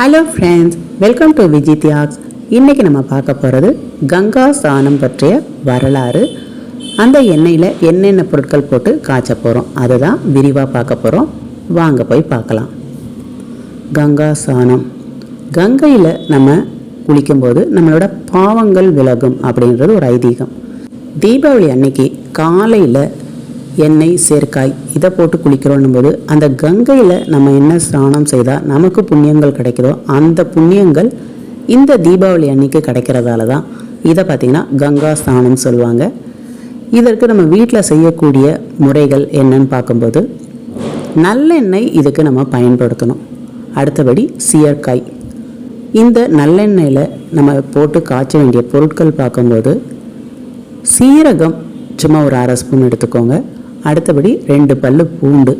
Hello friends welcome to Viji Thiyags இன்றைக்கி நம்ம பார்க்க போகிறது கங்கா ஸ்நானம் பற்றிய வரலாறு. அந்த எண்ணெயில் என்னென்ன பொருட்கள் போட்டு காய்ச்ச போகிறோம் அதை தான் விரிவாக பார்க்க போகிறோம் வாங்க போய் பார்க்கலாம். கங்கா ஸ்நானம் கங்கையில் நம்ம குளிக்கும்போது நம்மளோட பாவங்கள் விலகும் அப்படின்றது ஒரு ஐதீகம். தீபாவளி அன்னைக்கு காலையில் எண்ணெய் சேர்க்காய் இதை போட்டு குளிக்கிறோன்னும் போது அந்த கங்கையில் நம்ம என்ன ஸ்நானம் செய்தால் நமக்கு புண்ணியங்கள் கிடைக்குதோ அந்த புண்ணியங்கள் இந்த தீபாவளி அன்னைக்கு கிடைக்கிறதால தான் இதை பார்த்திங்கன்னா கங்கா ஸ்நானம் சொல்லுவாங்க. இதற்கு நம்ம வீட்டில் செய்யக்கூடிய முறைகள் என்னன்னு பார்க்கும்போது நல்லெண்ணெய் இதுக்கு நம்ம பயன்படுத்தணும். அடுத்தபடி சீயக்காய் இந்த நல்லெண்ணெயில் நம்ம போட்டு காய்ச்ச வேண்டிய பொருட்கள் பார்க்கும்போது சீரகம் சும்மா ஒரு அரை ஸ்பூன் எடுத்துக்கோங்க. அடுத்தபடி ரெண்டு பல்லு பூண்டு.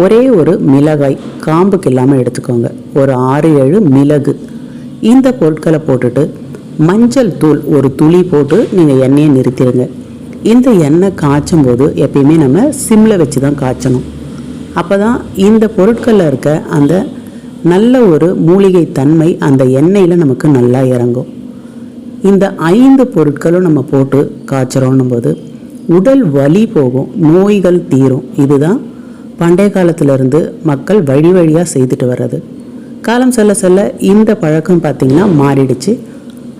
ஒரே ஒரு மிளகாய் காம்புக்கு இல்லாமல் எடுத்துக்கோங்க. ஒரு ஆறு ஏழு மிளகு. இந்த பொருட்களை போட்டுட்டு மஞ்சள் தூள் ஒரு துளி போட்டு நீங்கள் எண்ணெயை நிறுத்திடுங்க. இந்த எண்ணெய் காய்ச்சும் போது எப்பயுமே நம்ம சிம்மில் வச்சு தான் காய்ச்சணும். அப்போ தான் இந்த பொருட்களில் இருக்க அந்த நல்ல ஒரு மூலிகை தன்மை அந்த எண்ணெயில் நமக்கு நல்லா இறங்கும். இந்த ஐந்து பொருட்களும் நம்ம போட்டு காய்ச்சிறோன்னும் போது உடல் வலி போகும் நோய்கள் தீரும். இதுதான் பண்டைய காலத்திலிருந்து மக்கள் வழி வழியாக செய்துட்டு வர்றது. காலம் செல்ல செல்ல இந்த பழக்கம் பார்த்திங்கன்னா மாறிடுச்சு.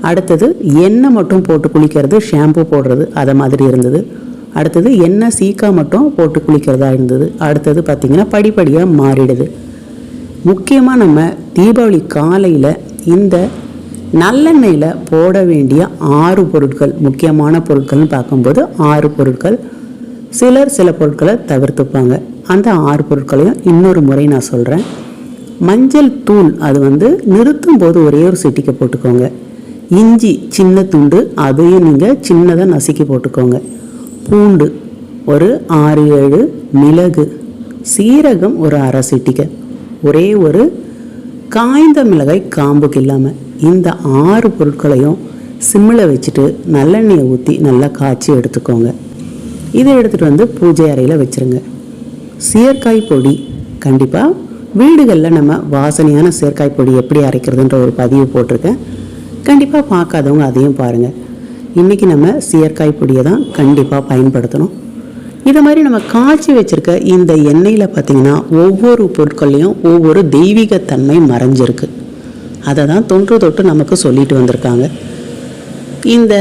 அடுத்தது எண்ணெய் மட்டும் போட்டு குளிக்கிறது ஷாம்பு போடுறது அதை மாதிரி இருந்தது. அடுத்தது எண்ணெய் சீக்கா மட்டும் போட்டு குளிக்கிறதா இருந்தது. அடுத்தது பார்த்திங்கன்னா படிப்படியாக மாறிடுது. முக்கியமாக நம்ம தீபாவளி காலையில் இந்த நல்லெண்ணெயில் போட வேண்டிய ஆறு பொருட்கள் முக்கியமான பொருட்கள்னு பார்க்கும்போது ஆறு பொருட்கள். சிலர் சில பொருட்களை தவிர்த்துப்பாங்க. அந்த ஆறு பொருட்களையும் இன்னொரு முறை நான் சொல்கிறேன் மஞ்சள் தூள் அது வந்து நிறுத்தும் போது ஒரே ஒரு சிட்டிக்கை போட்டுக்கோங்க. இஞ்சி சின்ன துண்டு அதையும் நீங்கள் சின்னதாக நசுக்கி போட்டுக்கோங்க. பூண்டு ஒரு ஆறு ஏழு மிளகு சீரகம் ஒரு அரை சிட்டிக்கை. ஒரே ஒரு காய்ந்த மிளகாய் காம்புக்கு இல்லாமல் இந்த ஆறு பொருட்களையும் சிம்மில் வச்சுட்டு நல்லெண்ணெயை ஊற்றி நல்லா காய்ச்சி எடுத்துக்கோங்க. இதை எடுத்துகிட்டு வந்து பூஜை அறையில் வச்சுருங்க. சீர்காய் பொடி கண்டிப்பாக வீடுகளில் நம்ம வாசனையான சீர்காய் பொடி எப்படி அரைக்கிறதுன்ற ஒரு பதிவு போட்டிருக்கேன். கண்டிப்பாக பார்க்காதவங்க அதையும் பாருங்கள் இன்றைக்கி நம்ம சீர்காய் பொடியை தான் கண்டிப்பாக பயன்படுத்தணும். இதை மாதிரி நம்ம காய்ச்சி வச்சுருக்க இந்த எண்ணெயில் பார்த்தீங்கன்னா ஒவ்வொரு பொருட்கள்லையும் ஒவ்வொரு தெய்வீகத்தன்மை மறைஞ்சிருக்கு. அதை தான் தொன்று தொட்டு நமக்கு சொல்லிட்டு வந்திருக்காங்க. இந்த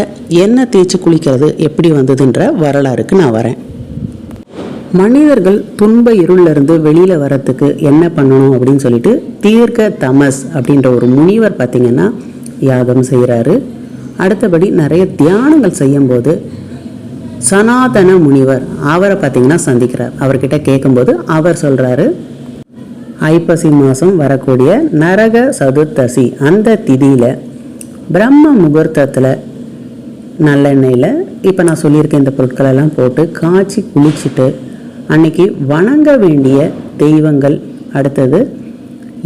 எண்ணெய் தேய்ச்சி குளிக்கிறது எப்படி வந்ததுன்ற வரலாறுக்கு நான் வரேன். மனிதர்கள் துன்ப இருளிலிருந்து வெளியில் வரத்துக்கு என்ன பண்ணணும் அப்படின்னு சொல்லிட்டு தீர்க்க தமஸ் அப்படின்ற ஒரு முனிவர் பார்த்திங்கன்னா யாகம் செய்கிறாரு அடுத்தபடி நிறைய தியானங்கள் செய்யும்போது சனாதன முனிவர் அவரை பார்த்திங்கன்னா சந்திக்கிறார். அவர்கிட்ட கேட்கும்போது அவர் சொல்கிறாரு ஐப்பசி மாதம் வரக்கூடிய நரக சதுர்த்தசி அந்த திதியில் பிரம்ம முகூர்த்தத்தில் நல்லெண்ணெயில் இப்போ நான் சொல்லியிருக்கேன் இந்த பொருட்களெல்லாம் போட்டு காய்ச்சி குளிச்சுட்டு அன்னைக்கு வணங்க வேண்டிய தெய்வங்கள் அடுத்தது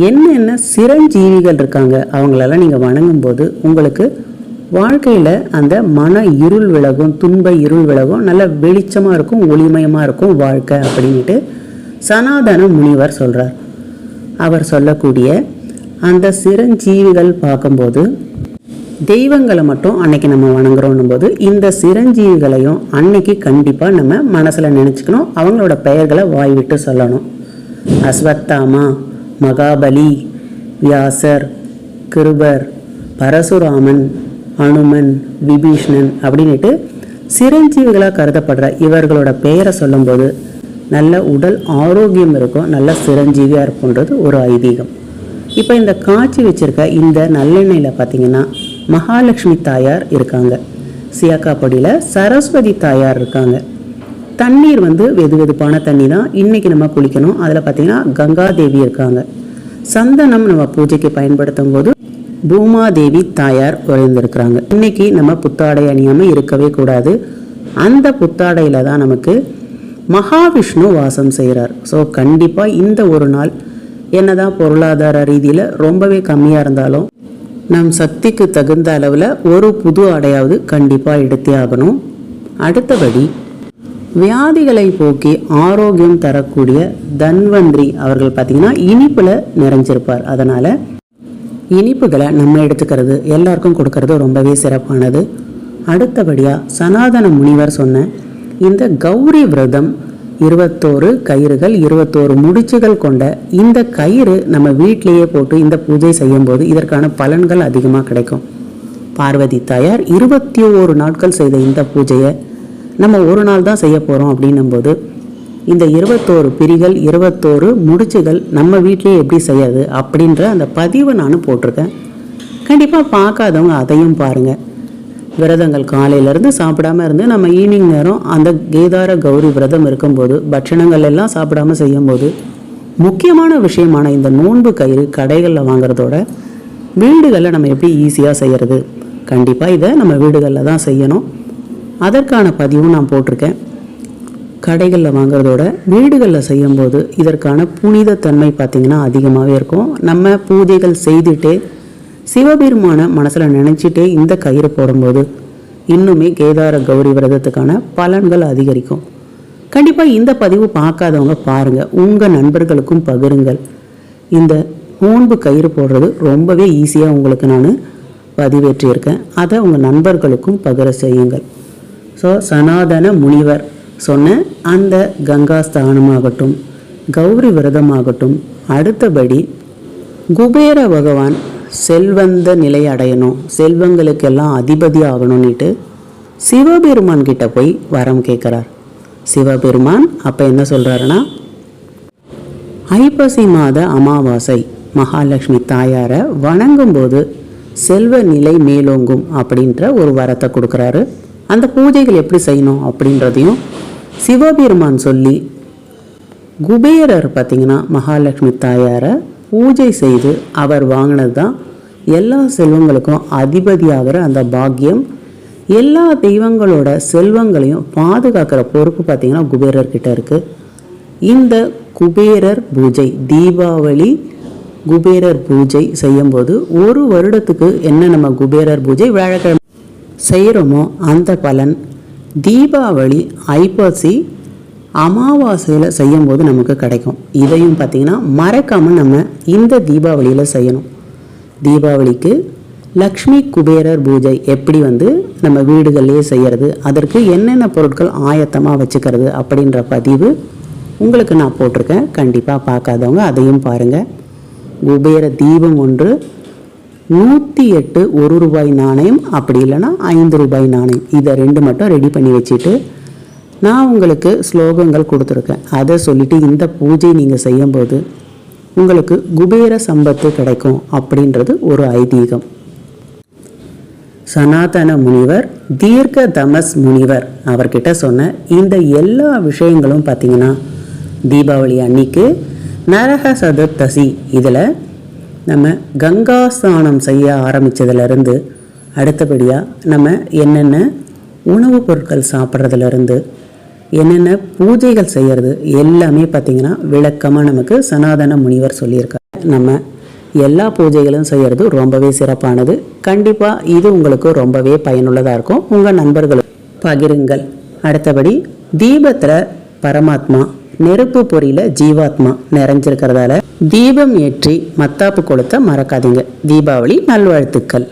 என்னென்ன சிரஞ்சீவிகள் இருக்காங்க அவங்களெல்லாம் நீங்கள் வணங்கும்போது உங்களுக்கு வாழ்க்கையில் அந்த மன இருள் விலகும் துன்ப இருள் விலகும் நல்ல வெளிச்சமாக இருக்கும் ஒளிமயமாக இருக்கும் வாழ்க்கை அப்படின்ட்டு சனாதன முனிவர் சொல்கிறார் அவர் சொல்லக்கூடிய அந்த சிரஞ்சீவிகள் பார்க்கும்போது தெய்வங்களை மட்டும் அன்னைக்கு நம்ம வணங்குறோன்னும் போது இந்த சிரஞ்சீவிகளையும் அன்னைக்கு கண்டிப்பாக நம்ம மனசில் நினச்சிக்கணும் அவங்களோட பெயர்களை வாய் விட்டு சொல்லணும். அஸ்வத்தாமா மகாபலி வியாசர் கிருபர் பரசுராமன் அனுமன் விபீஷ்ணன் அப்படின்ட்டு சிரஞ்சீவிகளாக கருதப்படுற இவர்களோட பெயரை சொல்லும்போது நல்ல உடல் ஆரோக்கியம் இருக்கும் நல்ல சிரஞ்சீவியாக இருக்குன்றது ஒரு ஐதீகம். இப்போ இந்த காய்ச்சி வச்சுருக்க இந்த நல்லெண்ணெயில் பார்த்தீங்கன்னா மகாலட்சுமி தாயார் இருக்காங்க. சியாக்காப்படியில் சரஸ்வதி தாயார் இருக்காங்க. தண்ணீர் வந்து வெது வெதுப்பான தண்ணி தான் இன்னைக்கு நம்ம குளிக்கணும். அதில் பார்த்தீங்கன்னா கங்காதேவி இருக்காங்க. சந்தனம் நம்ம பூஜைக்கு பயன்படுத்தும் போது பூமாதேவி தாயார் உறைந்திருக்கிறாங்க இன்னைக்கு நம்ம புத்தாடை அணியாமல் இருக்கவே கூடாது. அந்த புத்தாடையில் தான் நமக்கு மகாவிஷ்ணு வாசம் செய்கிறார். ஸோ கண்டிப்பாக இந்த ஒரு நாள் என்னதான் பொருளாதார ரீதியில் ரொம்பவே கம்மியாக இருந்தாலும் நம் சக்திக்கு தகுந்த அளவில் ஒரு புது ஆடையாவது கண்டிப்பாக எடுத்தே ஆகணும். அடுத்தபடி வியாதிகளை போக்கி ஆரோக்கியம் தரக்கூடிய தன்வந்திரி அவர்கள் பார்த்தீங்கன்னா இனிப்பில் நிறைஞ்சிருப்பார். அதனால் இனிப்புகளை நம்ம எடுத்துக்கிறது எல்லாருக்கும் கொடுக்கறது ரொம்பவே சிறப்பானது. அடுத்தபடியாக சனாதன முனிவர் சொன்ன இந்த கௌரி விரதம் இருபத்தோரு கயிறுகள் இருபத்தோரு முடிச்சுகள் கொண்ட இந்த கயிறு நம்ம வீட்டிலேயே போட்டு இந்த பூஜை செய்யும்போது இதற்கான பலன்கள் அதிகமாக கிடைக்கும். பார்வதி தாயார் இருபத்தி ஓரு நாட்கள் செய்த இந்த பூஜையை நம்ம ஒரு நாள் தான் செய்ய போகிறோம் அப்படின்னும்போது இந்த இருபத்தோரு பிரிகள் இருபத்தோரு முடிச்சுகள் நம்ம வீட்டிலேயே எப்படி செய்யாது அப்படின்ற அந்த பதிவை நான் போட்டிருக்கேன். கண்டிப்பாக பார்க்காதவங்க அதையும் பாருங்கள் விரதங்கள் காலையிலேருந்து சாப்பிடாம இருந்து நம்ம ஈவினிங் நேரம் அந்த கேதார கௌரி விரதம் இருக்கும்போது பட்சணங்கள் எல்லாம் சாப்பிடாம செய்யும்போது முக்கியமான விஷயமான இந்த நோன்பு கயிறு கடைகளில் வாங்குறதோட வீடுகளில் நம்ம எப்படி ஈஸியாக செய்கிறது கண்டிப்பாக இதை நம்ம வீடுகளில் தான் செய்யணும். அதற்கான பதிவும் நான் போட்டிருக்கேன். கடைகளில் வாங்குறதோட வீடுகளில் செய்யும்போது இதற்கான புனிதத்தன்மை பார்த்திங்கன்னா அதிகமாகவே இருக்கும். நம்ம பூஜைகள் செய்துட்டே சிவபெருமான மனசில் நினச்சிட்டே இந்த கயிறு போடும்போது இன்னுமே கேதார கௌரி விரதத்துக்கான பலன்கள் அதிகரிக்கும். கண்டிப்பாக இந்த பதிவு பார்க்காதவங்க பாருங்கள் உங்கள் நண்பர்களுக்கும் பகிருங்கள். இந்த நோன்பு கயிறு போடுறது ரொம்பவே ஈஸியாக உங்களுக்கு நான் பதிவேற்றியிருக்கேன். அதை உங்கள் நண்பர்களுக்கும் பகிர செய்யுங்கள். ஸோ சனாதன முனிவர் சொன்ன அந்த கங்கா ஸ்தானமாகட்டும் கௌரி விரதமாகட்டும் அடுத்தபடி குபேர பகவான் செல்வந்த நிலை அடையணும். செல்வங்களுக்கெல்லாம் அதிபதி ஆகணும்னுட்டு சிவபெருமான் கிட்ட போய் வரம் கேட்குறார் சிவபெருமான் அப்போ என்ன சொல்கிறாருன்னா ஐப்பசி மாத அமாவாசை மகாலட்சுமி தாயாரை வணங்கும்போது செல்வ நிலை மேலோங்கும் அப்படின்ற ஒரு வரத்தை கொடுக்குறாரு. அந்த பூஜைகள் எப்படி செய்யணும் அப்படின்றதையும் சிவபெருமான் சொல்லி குபேரர் பார்த்தீங்கன்னா மகாலட்சுமி தாயாரை பூஜை செய்து அவர் வாங்கினது தான் எல்லா செல்வங்களுக்கும் அதிபதியாகிற அந்த பாக்கியம். எல்லா தெய்வங்களோட செல்வங்களையும் பாதுகாக்கிற பொறுப்பு பார்த்திங்கன்னா குபேரர்கிட்ட இருக்குது இந்த குபேரர் பூஜை தீபாவளி குபேரர் பூஜை செய்யும்போது ஒரு வருடத்துக்கு என்ன நம்ம குபேரர் பூஜை வியாழக்கிழமை செய்கிறோமோ அந்த பலன். தீபாவளி ஐப்பசி அமாவாசையில் செய்யும்போது நமக்கு கிடைக்கும். இதையும் பார்த்திங்கன்னா மறக்காமல் நம்ம இந்த தீபாவளியில் செய்யணும். தீபாவளிக்கு லக்ஷ்மி குபேரர் பூஜை எப்படி வந்து நம்ம வீடுகள்லேயே செய்கிறது அதற்கு என்னென்ன பொருட்கள் ஆயத்தமாக வச்சுக்கிறது அப்படின்ற பதிவு உங்களுக்கு நான் போட்டிருக்கேன். கண்டிப்பாக பார்க்காதவங்க அதையும் பாருங்கள் குபேர தீபம் ஒன்று நூற்றி எட்டு ஒரு ரூபாய் நாணயம் அப்படி இல்லைன்னா ஐந்து ரூபாய் நாணயம். இதை ரெண்டு மட்டும் ரெடி பண்ணி வச்சுட்டு நான் உங்களுக்கு ஸ்லோகங்கள் கொடுத்துருக்கேன். அதை சொல்லிவிட்டு இந்த பூஜை நீங்கள் செய்யும்போது உங்களுக்கு குபேர சம்பத்து கிடைக்கும் அப்படின்றது ஒரு ஐதீகம். சனாதன முனிவர் தீர்க்க தமஸ் முனிவர் அவர்கிட்ட சொன்ன இந்த எல்லா விஷயங்களும் பார்த்தீங்கன்னா தீபாவளி அன்னைக்கு நரக சதுர்த்தசி இதில் நம்ம கங்கா ஸ்நானம் செய்ய ஆரம்பித்ததுலேருந்து அடுத்தபடியாக நம்ம என்னென்ன உணவுப் பொருட்கள் சாப்பிட்றதுலேருந்து என்னென்ன பூஜைகள் செய்கிறது எல்லாமே பார்த்திங்கன்னா விளக்கமாக நமக்கு சனாதன முனிவர் சொல்லியிருக்காரு. நம்ம எல்லா பூஜைகளும் செய்கிறது ரொம்பவே சிறப்பானது. கண்டிப்பாக இது உங்களுக்கு ரொம்பவே பயனுள்ளதாக இருக்கும். உங்கள் நண்பர்களும் பகிருங்கள். அடுத்தபடி தீபத்தில் பரமாத்மா நெருப்பு பொறியில் ஜீவாத்மா நிறைஞ்சிருக்கிறதால தீபம் ஏற்றி மத்தாப்பு கொளுத்த மறக்காதீங்க. தீபாவளி நல்வாழ்த்துக்கள்.